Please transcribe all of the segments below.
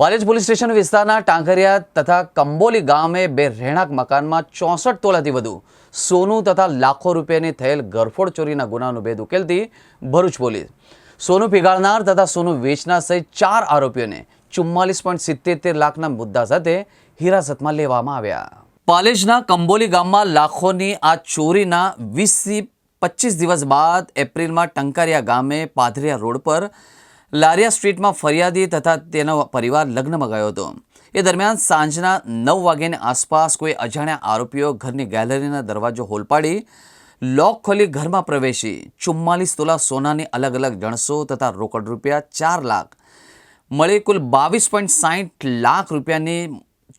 Palej police station વિસ્તારના ટાંકરિયા તથા કંબોલી ગામે બે રહેણાંક મકાનમાં ચોસઠ તોલાથી વધુ સોનું તથા લાખો રૂપિયાની થયેલ ગરફોડ ચોરીના ગુનાનો ભેદ ઉકેલતી ભરૂચ પોલીસ. સોનું પીગાળનાર તથા સોનું વેચનાર સહિત ચાર આરોપીઓને ચુમ્માલીસ પોઈન્ટ સિત્તેર લાખના મુદ્દા સાથે હિરાસતમાં લેવામાં આવ્યા. પાલેજના કંબોલી ગામમાં લાખોની આ ચોરીના વીસથી પચીસ દિવસ બાદ એપ્રિલમાં ટંકારિયા ગામે પાધરિયા રોડ પર લારિયા સ્ટ્રીટમાં ફરિયાદી તથા તેનો પરિવાર લગ્નમાં ગયો હતો. એ દરમિયાન સાંજના નવ વાગ્યાની આસપાસ કોઈ અજાણ્યા આરોપીઓ ઘરની ગેલેરીના દરવાજો હોલ પાડી, લોક ખોલી ઘરમાં પ્રવેશી. ચુમ્માલીસ તોલા સોનાની અલગ અલગ જણસો તથા રોકડ રૂપિયા ચાર લાખ મળી કુલ બાવીસ પોઈન્ટ સાહીઠ લાખ રૂપિયાની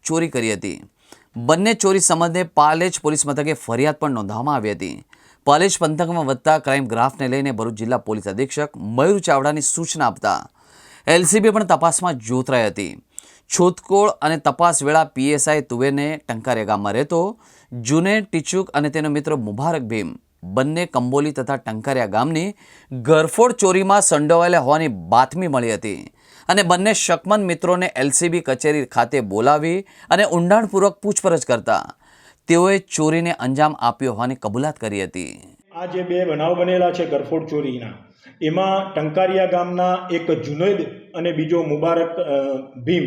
ચોરી કરી હતી. બંને ચોરી સંબંધે પાલેજ પોલીસ મથકે ફરિયાદ પણ નોંધવામાં આવી હતી. પાલેજ પંથકમાં વધતા ક્રાઇમ ગ્રાફને લઈને ભરૂચ જિલ્લા પોલીસ અધિક્ષક મયુર ચાવડાની સૂચના આપતા એલસીબી પણ તપાસમાં જોતરાઈ હતી. છોતકોળ અને તપાસ વેળા પીએસઆઈ તુવેને ટંકારિયા ગામમાં રહેતો જુને ટીચુક અને તેનો મિત્ર મુબારક ભીમ બંને કંબોલી તથા ટંકારિયા ગામની ગરફોડ ચોરીમાં સંડોવાયેલા હોવાની બાતમી મળી હતી અને બંને શકમંદ મિત્રોને એલસીબી કચેરી ખાતે બોલાવી અને ઊંડાણપૂર્વક પૂછપરછ કરતા તેઓએ ચોરીને અંજામ આપ્યો હોવાની કબૂલાત કરી હતી. આ જે બે બનાવ બનેલા છે ગરફોડ ચોરીના, એમાં ટંકારિયા ગામના એક જુનૈદ અને બીજો મુબારક ભીમ,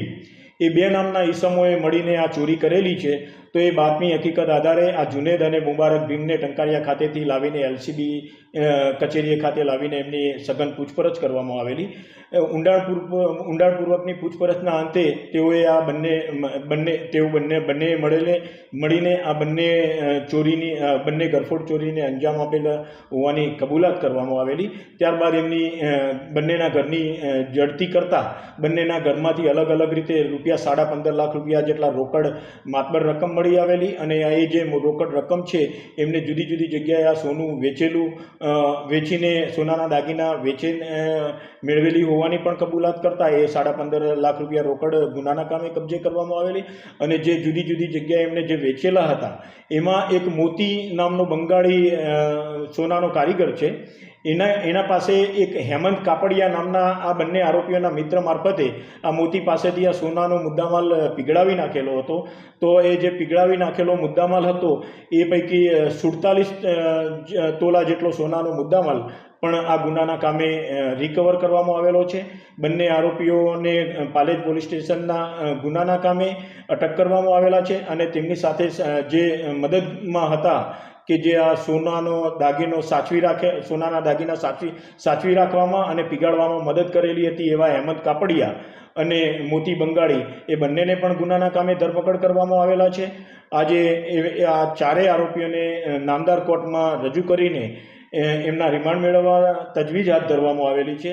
એ બે નામના ઈસમોએ મળીને આ ચોરી કરેલી છે. તો એ બાતમી હકીકત આધારે આ જુનેદ અને મુબારક ભીમને ટંકારિયા ખાતેથી લાવીને એલસીબી કચેરીએ ખાતે લાવીને એમની સઘન પૂછપરછ કરવામાં આવેલી. ઊંડાણપૂર્વક ઊંડાણપૂર્વકની પૂછપરછના અંતે તેઓએ આ બંને બંને, તેઓ બંને બંને મળેલે, મળીને આ બંને ચોરીની બંને ગરફોડ ચોરીને અંજામ આપેલા હોવાની કબૂલાત કરવામાં આવેલી. ત્યારબાદ એમની બંનેના ઘરની જડતી કરતાં બંનેના ઘરમાંથી અલગ અલગ રીતે રૂપિયા સાડા પંદર લાખ રૂપિયા જેટલા રોકડ, માતબર રકમ મળી આવેલી અને આ એ જે રોકડ રકમ છે, એમને જુદી જુદી જગ્યાએ આ સોનું વેચેલું વેચીને સોનાના દાગીના વેચીને મેળવેલી હોવાની પણ કબૂલાત કરતા એ સાડા પંદર લાખ રૂપિયા રોકડ ગુનાના કામે કબજે કરવામાં આવેલી અને જે જુદી જુદી જગ્યાએ એમને જે વેચેલા હતા, એમાં એક મોતી નામનો બંગાળી સોનાનો કારીગર છે એના એના પાસે એક હેમંત કાપડિયા નામના આ બંને આરોપીઓના મિત્ર મારફતે આ મોતી પાસેથી આ સોનાનો મુદ્દામાલ પીગળાવી નાખેલો હતો. તો એ જે પીગળાવી નાખેલો મુદ્દામાલ હતો, એ પૈકી સુડતાલીસ તોલા જેટલો સોનાનો મુદ્દામાલ પણ આ ગુનાના કામે રિકવર કરવામાં આવેલો છે. બંને આરોપીઓને પાલેજ પોલીસ સ્ટેશનના ગુનાના કામે અટક કરવામાં આવેલા છે અને તેમની સાથે જે મદદમાં હતા કે જે આ સોનાનો દાગીનો સાચવી રાખે, સોનાના દાગીના સાચવી સાચવી રાખવામાં અને પીગાળવામાં મદદ કરેલી હતી એવા અહેમદ કાપડિયા અને મોતી બંગાળી એ બંનેને પણ ગુનાના કામે ધરપકડ કરવામાં આવેલા છે. આજે આ ચારેય આરોપીઓને નામદાર કોર્ટમાં રજૂ કરીને એમના રિમાન્ડ મેળવવા તજવીજ હાથ ધરવામાં આવેલી છે.